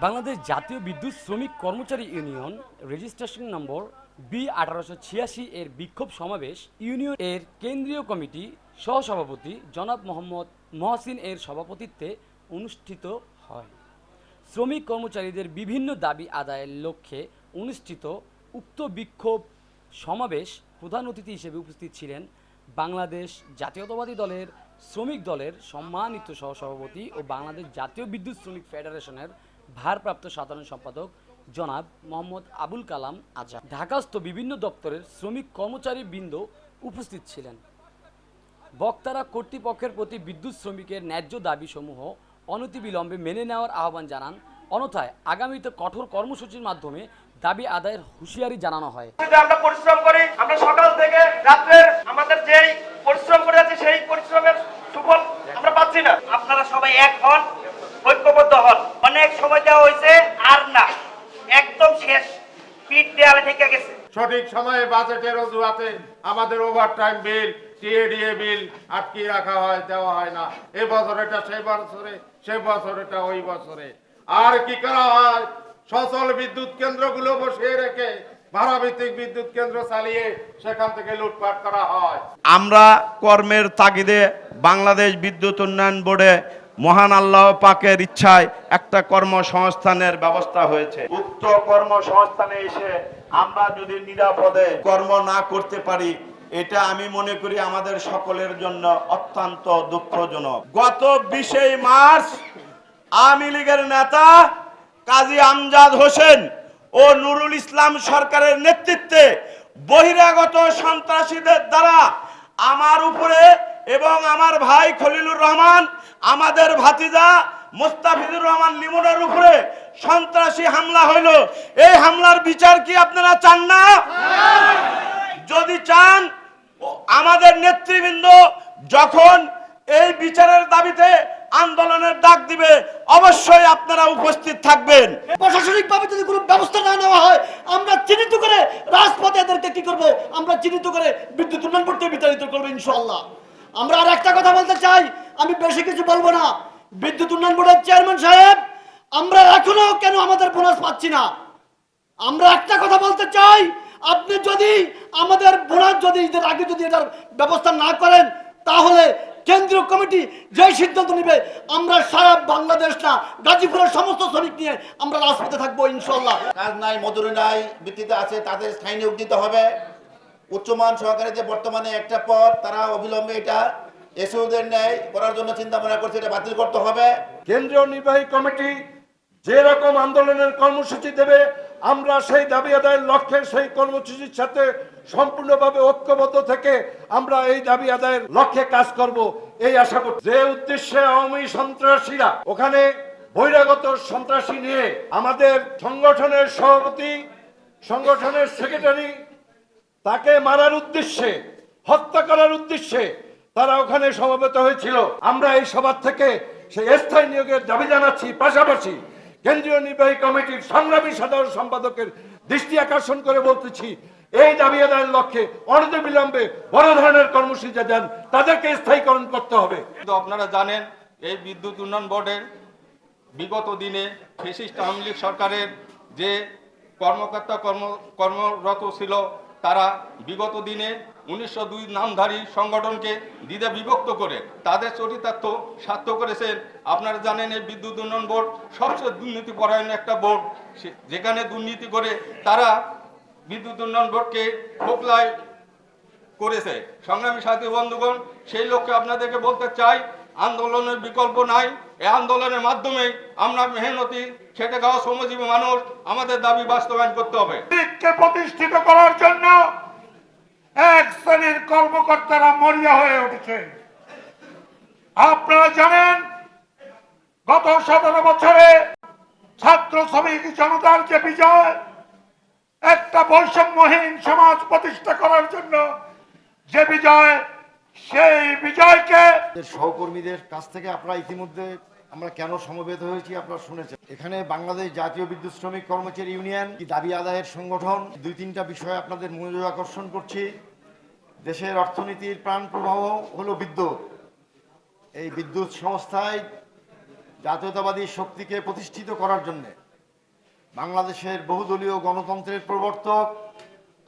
বাংলাদেশ জাতীয় বিদ্যুৎ শ্রমিক কর্মচারী ইউনিয়ন রেজিস্ট্রেশন নম্বর বি আঠারোশো ছিয়াশি এর বিক্ষোভ সমাবেশ ইউনিয়ন এর কেন্দ্রীয় কমিটি সহসভাপতি জনাব মোহাম্মদ মহসিন এর সভাপতিত্বে অনুষ্ঠিত হয়। শ্রমিক কর্মচারীদের বিভিন্ন দাবি আদায়ের লক্ষ্যে অনুষ্ঠিত উক্ত বিক্ষোভ সমাবেশ প্রধান অতিথি হিসেবে উপস্থিত ছিলেন বাংলাদেশ জাতীয়তাবাদী দলের শ্রমিক দলের সম্মানিত সহসভাপতি ও বাংলাদেশ জাতীয় বিদ্যুৎ শ্রমিক ফেডারেশনের ভারপ্রাপ্ত সাধারণ সম্পাদক জনাব মোহাম্মদ আবুল কালাম আজাদ। ঢাকাস্থ বিভিন্ন দপ্তরের শ্রমিক কর্মচারী বৃন্দ উপস্থিত ছিলেন। বক্তারা কর্তৃপক্ষের প্রতি বিদ্যুৎ শ্রমিকের ন্যায্য দাবিসমূহ অনতিবিলম্বে মেনে নেওয়ার আহ্বান জানান। অন্যথায় আগামীতে কঠোর কর্মসূচির মাধ্যমে দাবি আদায়ের হুঁশিয়ারি জানানো হয়। আমরা পরিশ্রম করি আমরা সকাল থেকে রাত্রের আমাদের যেই পরিশ্রম করে যাচ্ছি সেই পরিশ্রমের সুফল আমরা পাচ্ছি না। আপনারা সবাই এক হন ঐক্যবদ্ধ হন। অনেক সময় দেওয়া হয়েছে আর না। একদম শেষ। পিঠ দেয়ালে থেকে গেছে। সঠিক সময়ে বাজেটের অজুহাতে আমাদের ওভারটাইম বিল টিএডিএ বিল আটকিয়ে রাখা হয় দেওয়া হয় না। এই বছর এটা সেই বছরে সেই বছর এটা ওই বছরে। আর কি করা হয়? সচল বিদ্যুৎ কেন্দ্রগুলো বসিয়ে রেখে ভাড়াভিত্তিক বিদ্যুৎ কেন্দ্র চালিয়ে সেখান থেকে লুটপাট করা হয়। আমরা কর্মের তাগিদে বাংলাদেশ বিদ্যুৎ উন্নয়ন বোর্ডে মহান আল্লাহ পাকের ইচ্ছায় একটা কর্মসংস্থানের ব্যবস্থা হয়েছে। উক্ত কর্মসংস্থানে এসে আমরা যদি নিরাপদে কর্ম না করতে পারি এটা আমি মনে করি আমাদের সকলের জন্য অত্যন্ত দুঃখজনক। গত বিশে মার্চ আওয়ামী লীগের নেতা কাজী আমজাদ হোসেন ও নুরুল ইসলাম সরকারের নেতৃত্বে বহিরাগত সন্ত্রাসীদের দ্বারা আমার উপরে এবং আমার ভাই খলিলুর রহমান, আমাদের ভাতিজা মুস্তাফিজুর রহমান লিমনের উপরে সন্ত্রাসী হামলা হইল। এই হামলার বিচার কি আপনারা চান না? যদি চান আমাদের নেতৃবৃন্দ যখন এই বিচারের দাবিতে আন্দোলনের ডাক দিবে, অবশ্যই আপনারা উপস্থিত থাকবেন। প্রশাসনিকভাবে যদি কোনো ব্যবস্থা না নেওয়া হয়, আমরা চিহ্নিত করে রাজপথে এদেরকে কি করব? আমরা চিহ্নিত করে বিদ্যুৎ উন্নয়ন করতে বিতাড়িত করব ইনশাল্লাহ আমরা আর একটা কথা বলতে চাই, আমি বেশি কিছু বলব না। বিদ্যুৎ উন্নয়ন বোর্ডের চেয়ারম্যান সাহেব, আমরা এখনও কেন আমাদের বোনাস পাচ্ছি না? আমরা একটা কথা বলতে চাই, আপনি যদি আমাদের বোনাস যদি আগে যদি এটার ব্যবস্থা না করেন, তাহলে কেন্দ্রীয় কমিটি যে সিদ্ধান্ত নেবে আমরা সারা বাংলাদেশ না গাজীপুরের সমস্ত শ্রমিক নিয়ে আমরা রাজপথে থাকব ইনশাল্লাহ কাজ নাই মজুরি নাই ভিত্তিতে আছে তাদের স্থায়ী নিয়োগ দিতে হবে। উচ্চমান সহকারে যে বর্তমানে একটা পদ তারা অবিলম্বে এটা এসওদের ন্যায় করার জন্য চিন্তা ভাবনা করছে এটা বাতিল করতে হবে। কেন্দ্রীয় নির্বাহী কমিটি যে রকম আন্দোলনের কর্মসূচি দেবে আমরা সেই দাবি আদায়ের লক্ষ্যে সেই কর্মসূচির সাথে সম্পূর্ণভাবে ঐক্যবদ্ধ থেকে আমরা এই দাবি আদায়ের লক্ষ্যে কাজ করব, এই আশা করি যে উদ্দেশ্যে আওয়ামী সন্ত্রাসীরা ওখানে বহিরাগত সন্ত্রাসী নিয়ে আমাদের সংগঠনের সভাপতি, সংগঠনের সেক্রেটারি, তাকে মারার উদ্দেশ্যে, হত্যা করার উদ্দেশ্যে তারা ওখানে সমবেত হয়েছিল। আমরা এই সভা থেকে সেই স্থায়ী নিয়োগের দাবি জানাচ্ছি। পাশাপাশি কেন্দ্রীয় নির্বাহী কমিটির সংগ্রামী সাধারণ সম্পাদকের দৃষ্টি আকর্ষণ করে বলতেছি, এই দাবি আদায়ের লক্ষ্যে অনতিবিলম্বে বড় ধরনের কর্মসূচি দেন, তাদেরকে স্থায়ীকরণ করতে হবে। কিন্তু আপনারা জানেন, এই বিদ্যুৎ উন্নয়ন বোর্ডের বিগত দিনে ফেসিস্ট আওয়ামী লীগ সরকারের যে কর্মকর্তা কর্ম, কর্মরত ছিল তারা বিগত দিনে উনিশশো দুই নামধারী সংগঠনকে দ্বিধা বিভক্ত করে তাদের চরিতার্থ স্বার্থ করেছেন আপনারা জানেন এই বিদ্যুৎ উন্নয়ন বোর্ড সবচেয়ে দুর্নীতি পরায়ণ একটা বোর্ড। যেখানে দুর্নীতি করে তারা বিদ্যুৎ উন্নয়ন বোর্ডকে খোকলায় করেছে। সংগ্রামী সাথী বন্ধুগণ, সেই লক্ষ্যে আপনাদেরকে বলতে চাই, আন্দোলনের বিকল্প নাই। এই আন্দোলনের মাধ্যমে আমরা মেহনতি, খেটে খাওয়া শ্রমজীবী মানুষ, আমাদের দাবি বাস্তবায়ন করতে হবে। প্রতিষ্ঠিত করার জন্য এক শ্রেণির কর্মকর্তারা মরিয়া হয়ে উঠেছে। আপনারা জানেন, গত সতেরো বছরে ছাত্র শ্রমিক জনতার যে বিজয়, একটা বৈষম্যহীন সমাজ প্রতিষ্ঠা করার জন্য যে বিজয় সেই বিজয়কে সহকর্মীদের কাছ থেকে আপনারা ইতিমধ্যে আমরা কেন সমবেত হয়েছি আপনারা শুনেছেন। এখানে বাংলাদেশ জাতীয় বিদ্যুৎ শ্রমিক কর্মচারী ইউনিয়ন দাবি আদায়ের সংগঠন? দুই তিনটা বিষয়ে আপনাদের মনোযোগ আকর্ষণ করছি। দেশের অর্থনীতির প্রাণ প্রবাহ হলো বিদ্যুৎ। এই বিদ্যুৎ সংস্থায় জাতীয়তাবাদী শক্তিকে প্রতিষ্ঠিত করার জন্যে বাংলাদেশের বহুদলীয় গণতন্ত্রের প্রবর্তক,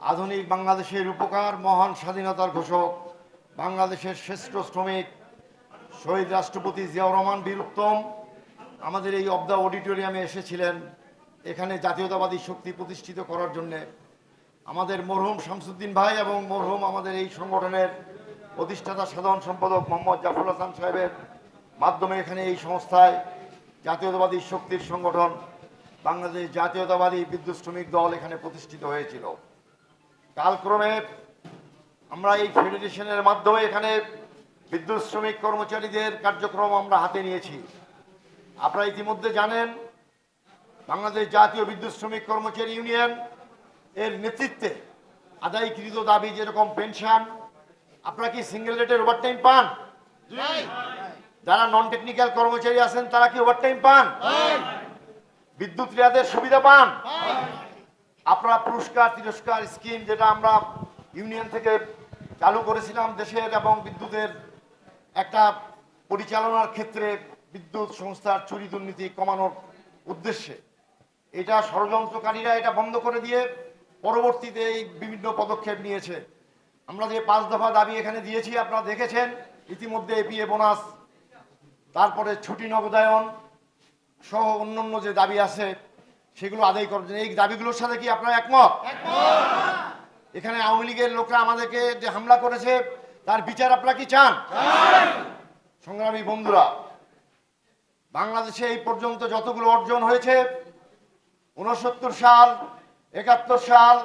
আধুনিক বাংলাদেশের উপকার, মহান স্বাধীনতার ঘোষক বাংলাদেশের শ্রেষ্ঠ শ্রমিক শহীদ রাষ্ট্রপতি জিয়াউর রহমান বীর উত্তম আমাদের এই অবদা অডিটোরিয়ামে এসেছিলেন। এখানে জাতীয়তাবাদী শক্তি প্রতিষ্ঠিত করার জন্যে আমাদের মরহুম শামসুদ্দিন ভাই এবং মরহুম আমাদের এই সংগঠনের প্রতিষ্ঠাতা সাধারণ সম্পাদক মোহাম্মদ জাফর হাসান সাহেবের মাধ্যমে এখানে এই সংস্থায় জাতীয়তাবাদী শক্তির সংগঠন বাংলাদেশ জাতীয়তাবাদী বিদ্যুৎ শ্রমিক দল এখানে প্রতিষ্ঠিত হয়েছিল। কালক্রমে আমরা এই ফেডারেশনের মাধ্যমে এখানে বিদ্যুৎ শ্রমিক কর্মচারীদের কার্যক্রম আমরা হাতে নিয়েছি। আপনারা ইতিমধ্যে জানেন বাংলাদেশ জাতীয় বিদ্যুৎ শ্রমিক কর্মচারী ইউনিয়ন এর নেতৃত্বে আদায়কৃত দাবি যেরকম পেনশন আপনারা কি সিঙ্গেল রেটের ওভারটাইম পান? যারা নন টেকনিক্যাল কর্মচারী আছেন তারা কি ওভারটাইম পান? বিদ্যুৎ রেয়াদের সুবিধা পান? আপনারা পুরস্কার তিরস্কার স্কিম যেটা আমরা ইউনিয়ন থেকে চালু করেছিলাম দেশের এবং বিদ্যুতের একটা পরিচালনার ক্ষেত্রে বিদ্যুৎ সংস্থার চুরি দুর্নীতি কমানোর উদ্দেশ্যে। এটা ষড়যন্ত্রকারীরা এটা বন্ধ করে দিয়ে পরবর্তীতে এই বিভিন্ন পদক্ষেপ নিয়েছে। আমরা যে পাঁচ দফা দাবি এখানে দিয়েছি, আপনারা দেখেছেন, ইতিমধ্যে এপিএ বোনাস, তারপরে ছুটি নগদায়ন সহ অন্যান্য যে দাবি আছে, সেগুলো আদায় জন্য এই দাবিগুলোর সাথে কি আপনারা একমত। এখানে আওয়ামী লীগের লোকরা আমাদেরকে যে হামলা করেছে তার বিচার আপনারা কি চান? সংগ্রামী বন্ধুরা বাংলাদেশে এই পর্যন্ত যতগুলো অর্জন হয়েছে উনসত্তর সাল একাত্তর সাল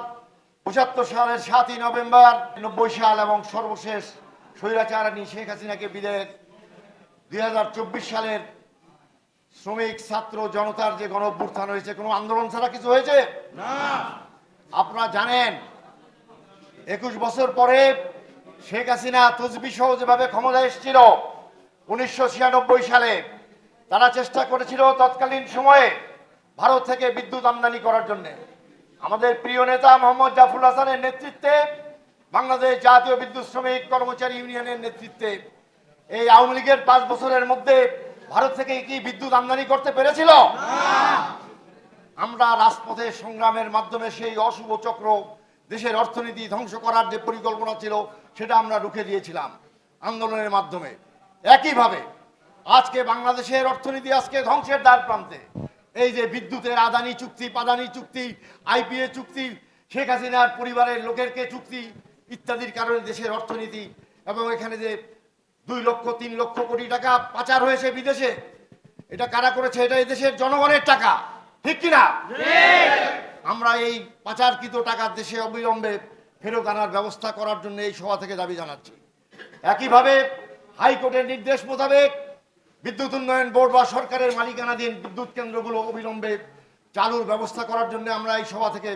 পঁচাত্তর সালের সাতই নভেম্বর নব্বই সাল এবং সর্বশেষ স্বৈরাচারানী শেখ হাসিনাকে বিদায়ের দুই সালের শ্রমিক ছাত্র জনতার যে গণ হয়েছে কোনো আন্দোলন ছাড়া কিছু হয়েছে? না। আপনারা জানেন একুশ বছর পরে শেখ হাসিনা তসবি সহ যেভাবে ক্ষমতা এসেছিল উনিশশো ছিয়ানব্বই সালে তারা চেষ্টা করেছিল তৎকালীন সময়ে ভারত থেকে বিদ্যুৎ আমদানি করার জন্য। আমাদের প্রিয় নেতা মোহাম্মদ জাফর হাসানের নেতৃত্বে বাংলাদেশ জাতীয় বিদ্যুৎ শ্রমিক কর্মচারী ইউনিয়নের নেতৃত্বে এই আওয়ামী লীগের পাঁচ বছরের মধ্যে ভারত থেকে কি বিদ্যুৎ আমদানি করতে পেরেছিল? আমরা রাজপথে সংগ্রামের মাধ্যমে সেই অশুভ চক্র দেশের অর্থনীতি ধ্বংস করার যে পরিকল্পনা ছিল, সেটা আমরা রুখে দিয়েছিলাম আন্দোলনের মাধ্যমে। একইভাবে, আজকে বাংলাদেশের অর্থনীতি আজকে ধ্বংসের দ্বার প্রান্তে। এই যে বিদ্যুতের আদানি চুক্তি, পাদানি চুক্তি আইপিএ চুক্তি, শেখ হাসিনার পরিবারের লোকেরকে চুক্তি ইত্যাদির কারণে দেশের অর্থনীতি এবং এখানে যে দুই লক্ষ, তিন লক্ষ কোটি টাকা পাচার হয়েছে বিদেশে, এটা কারা করেছে? এটা এই দেশের জনগণের টাকা। ঠিক কিনা? আমরা এই পাচারকৃত টাকা দেশে অবিলম্বে ফেরত আনার ব্যবস্থা করার জন্য এই সভা থেকে দাবি জানাচ্ছি। একইভাবে হাইকোর্টের নির্দেশ মোতাবেক বিদ্যুৎ উন্নয়ন বোর্ড বা সরকারের মালিকানাধীন বিদ্যুৎ কেন্দ্রগুলো অবিলম্বে চালুর ব্যবস্থা করার জন্য আমরা এই সভা থেকে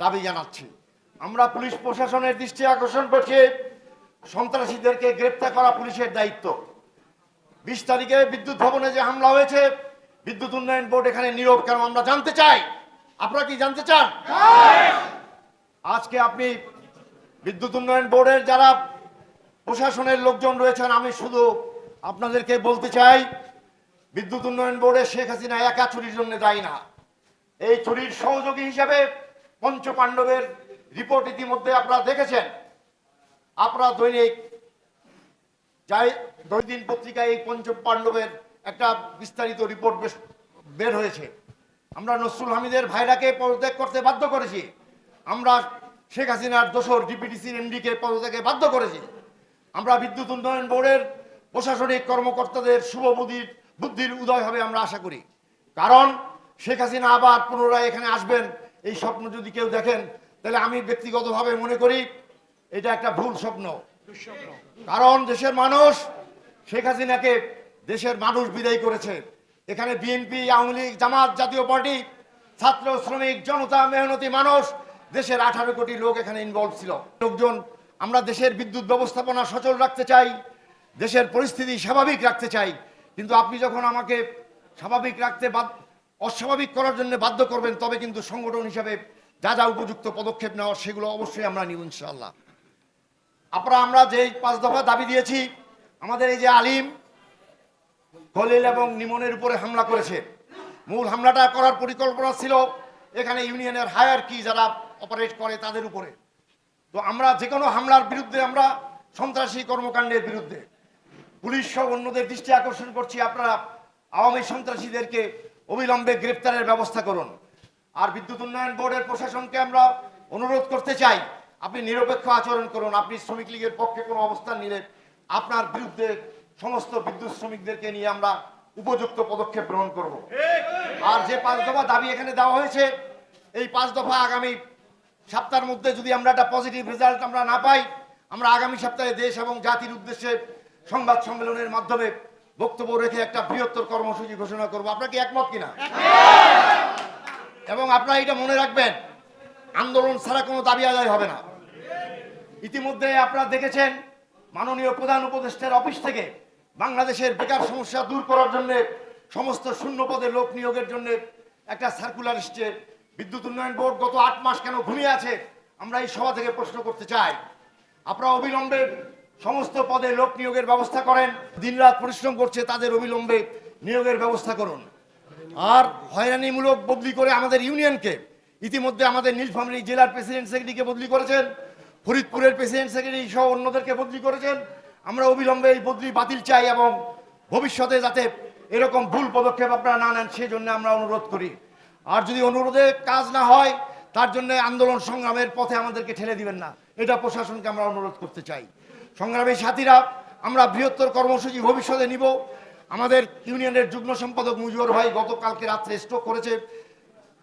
দাবি জানাচ্ছি। আমরা পুলিশ প্রশাসনের দৃষ্টি আকর্ষণ করছি, সন্ত্রাসীদেরকে গ্রেপ্তার করা পুলিশের দায়িত্ব। বিশ তারিখে বিদ্যুৎ ভবনে যে হামলা হয়েছে, বিদ্যুৎ উন্নয়ন বোর্ড এখানে নীরব কেন আমরা জানতে চাই? আপনারা কি জানতে চান? আজকে আপনি বিদ্যুৎ উন্নয়ন বোর্ডের যারা প্রশাসনের লোকজন রয়েছেন, আমি শুধু আপনাদেরকে বলতে চাই, বিদ্যুৎ উন্নয়ন বোর্ডে শেখ হাসিনা একা চুরির জন্য দায়ী না। এই চুরির সহযোগী হিসেবে পঞ্চ পাণ্ডবের রিপোর্ট ইতিমধ্যে আপনারা দেখেছেন। আপনারা দৈনিক যাই দৈদিন পত্রিকায় এই পঞ্চ পাণ্ডবের একটা বিস্তারিত রিপোর্ট বের হয়েছে। আমরা নসরুল হামিদের ভাইরাকে পদত্যাগ করতে বাধ্য করেছি। আমরা শেখ হাসিনার দোসর ডিপিডিসির এমডিকে পদত্যাগে বাধ্য করেছি। আমরা বিদ্যুৎ উন্নয়ন বোর্ডের প্রশাসনিক কর্মকর্তাদের শুভ বুদ্ধির বুদ্ধির উদয় হবে আমরা আশা করি। কারণ শেখ হাসিনা আবার পুনরায় এখানে আসবেন, এই স্বপ্ন যদি কেউ দেখেন, তাহলে আমি ব্যক্তিগতভাবে মনে করি এটা একটা ভুল স্বপ্ন। কারণ দেশের মানুষ শেখ হাসিনাকে দেশের মানুষ বিদায় করেছে। এখানে বিএনপি, আওয়ামী লীগ, জামাত জাতীয় পার্টি, ছাত্র, শ্রমিক, জনতা, মেহনতি মানুষ, দেশের আঠারো কোটি লোক এখানে ইনভলভ ছিল। লোকজন, আমরা দেশের বিদ্যুৎ ব্যবস্থাপনা সচল রাখতে চাই, দেশের পরিস্থিতি স্বাভাবিক রাখতে চাই, কিন্তু আপনি যখন আমাকে স্বাভাবিক রাখতে অস্বাভাবিক করার জন্য বাধ্য করবেন, তবে কিন্তু সংগঠন হিসাবে যা যা উপযুক্ত পদক্ষেপ নেওয়ার সেগুলো অবশ্যই আমরা নিব ইনশাআল্লাহ। আপনারা, আমরা যেই পাঁচ দফা দাবি দিয়েছি, আমাদের এই যে আলিম খলিল এবং নিমনের উপরে হামলা করেছে। মূল হামলাটা করার পরিকল্পনা ছিল এখানে ইউনিয়নের হায়ার কি যারা অপারেট করে তাদের উপরে। তো আমরা যে কোনো হামলার বিরুদ্ধে আমরা সন্ত্রাসী কর্মকাণ্ডের বিরুদ্ধে পুলিশ সহ অন্যদের দৃষ্টি আকর্ষণ করছি, আপনারা আওয়ামী সন্ত্রাসীদেরকে অবিলম্বে গ্রেপ্তারের ব্যবস্থা করুন। আর বিদ্যুৎ উন্নয়ন বোর্ডের প্রশাসনকে আমরা অনুরোধ করতে চাই, আপনি নিরপেক্ষ আচরণ করুন, আপনি শ্রমিক লীগের পক্ষে কোনো অবস্থান নিলে আপনার বিরুদ্ধে সমস্ত বিদ্যুৎ শ্রমিকদেরকে নিয়ে আমরা উপযুক্ত পদক্ষেপ গ্রহণ করব। আর যে পাঁচ দফা দাবি এখানে দেওয়া হয়েছে এই পাঁচ দফা আগামী সপ্তাহের মধ্যে যদি আমরা একটা পজিটিভ রেজাল্ট আমরা না পাই আমরা আগামী সপ্তাহে দেশ এবং জাতির উদ্দেশ্যে সংবাদ সম্মেলনের মাধ্যমে বক্তব্য রেখে একটা বৃহত্তর কর্মসূচি ঘোষণা করব। আপনার কি একমত কিনা? এবং আপনারা এটা মনে রাখবেন আন্দোলন ছাড়া কোনো দাবি আদায় হবে না। ইতিমধ্যে আপনারা দেখেছেন মাননীয় প্রধান উপদেষ্টার অফিস থেকে বাংলাদেশের বেকার সমস্যা দূর করার জন্য সমস্ত শূন্য পদে লোক নিয়োগের জন্য একটা সার্কুলার এসছে বিদ্যুৎ উন্নয়ন বোর্ড গত আট মাস কেন ঘুমিয়ে আছে, আমরা এই সভা থেকে প্রশ্ন করতে চাই। আপনারা অবিলম্বে সমস্ত পদে লোক নিয়োগের ব্যবস্থা করেন, দিনরাত পরিশ্রম করছে তাদের অবিলম্বে নিয়োগের ব্যবস্থা করুন। আর হয়রানিমূলক বদলি করে আমাদের ইউনিয়নকে, ইতিমধ্যে আমাদের নীলফামারী জেলার প্রেসিডেন্ট সেক্রেটারিকে বদলি করেছেন, ফরিদপুরের প্রেসিডেন্ট সেক্রেটারি সহ অন্যদেরকে বদলি করেছেন আমরা অবিলম্বে এই বদলি বাতিল চাই এবং ভবিষ্যতে যাতে এরকম ভুল পদক্ষেপ আপনারা না নেন, সেজন্য আমরা অনুরোধ করি। আর যদি অনুরোধে কাজ না হয়, তার জন্য আন্দোলন সংগ্রামের পথে আমাদেরকে ঠেলে দিবেন না। এটা প্রশাসনকে আমরা অনুরোধ করতে চাই। সংগ্রামী সাথীরা, আমরা বৃহত্তর কর্মসূচি ভবিষ্যতে নিব। আমাদের ইউনিয়নের যুগ্ম সম্পাদক মুজিবুর ভাই গতকালকে রাত্রে স্ট্রোক করেছে।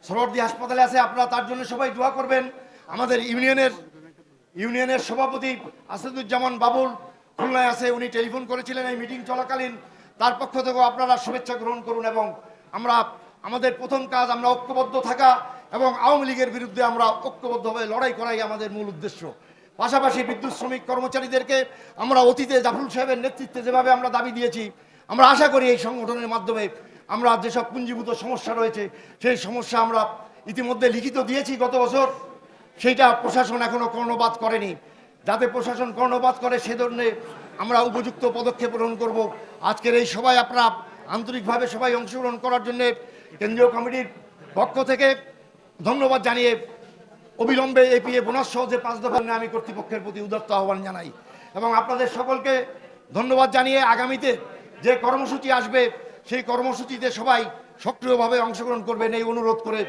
সরোয়ার্দি হাসপাতালে আছে, আপনারা তার জন্য সবাই দোয়া করবেন। আমাদের ইউনিয়নের ইউনিয়নের সভাপতি আসাদুজ্জামান বাবুল খুলনায় আছে, উনি টেলিফোন করেছিলেন এই মিটিং চলাকালীন। তার পক্ষ থেকেও আপনারা শুভেচ্ছা গ্রহণ করুন এবং আমরা, আমাদের প্রথম কাজ, আমরা ঐক্যবদ্ধ থাকা এবং আওয়ামী লীগের বিরুদ্ধে আমরা ঐক্যবদ্ধভাবে লড়াই করাই আমাদের মূল উদ্দেশ্য। পাশাপাশি বিদ্যুৎ শ্রমিক কর্মচারীদেরকে আমরা অতীতে জাফরুল সাহেবের নেতৃত্বে যেভাবে আমরা দাবি দিয়েছি, আমরা আশা করি এই সংগঠনের মাধ্যমে আমরা যেসব পুঞ্জীভূত সমস্যা রয়েছে, সেই সমস্যা আমরা ইতিমধ্যে লিখিত দিয়েছি গত বছর। সেইটা প্রশাসন এখনও কর্ণপাত করেনি। যাতে প্রশাসন কর্ণপাত করে সে ধরনের আমরা উপযুক্ত পদক্ষেপ গ্রহণ করব। আজকের এই সবাই আপনারা আন্তরিকভাবে সবাই অংশগ্রহণ করার জন্য কেন্দ্রীয় কমিটির পক্ষ থেকে ধন্যবাদ জানিয়ে অবিলম্বে এপিএ বোনাস সহ যে পাঁচ দফা আমি কর্তৃপক্ষের প্রতি উদাত্ত আহ্বান জানাই। এবং আপনাদের সকলকে ধন্যবাদ জানিয়ে আগামীতে যে কর্মসূচি আসবে, সেই কর্মসূচিতে সবাই সক্রিয়ভাবে অংশগ্রহণ করবেন। এই অনুরোধ করে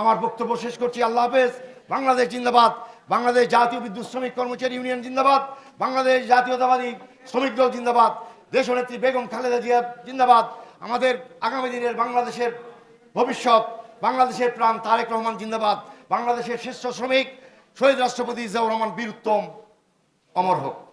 আমার বক্তব্য শেষ করছি। আল্লাহ হাফেজ। বাংলাদেশ জিন্দাবাদ। বাংলাদেশ জাতীয় বিদ্যুৎ শ্রমিক কর্মচারী ইউনিয়ন জিন্দাবাদ, বাংলাদেশ জাতীয়তাবাদী শ্রমিক দল জিন্দাবাদ, দেশনেত্রী বেগম খালেদা জিয়া জিন্দাবাদ, আমাদের আগামী দিনের বাংলাদেশের ভবিষ্যৎ, বাংলাদেশের প্রাণ তারেক রহমান জিন্দাবাদ, বাংলাদেশের শ্রেষ্ঠ শ্রমিক শহীদ রাষ্ট্রপতি ইজাউর রহমান বীর উত্তম অমর হোক।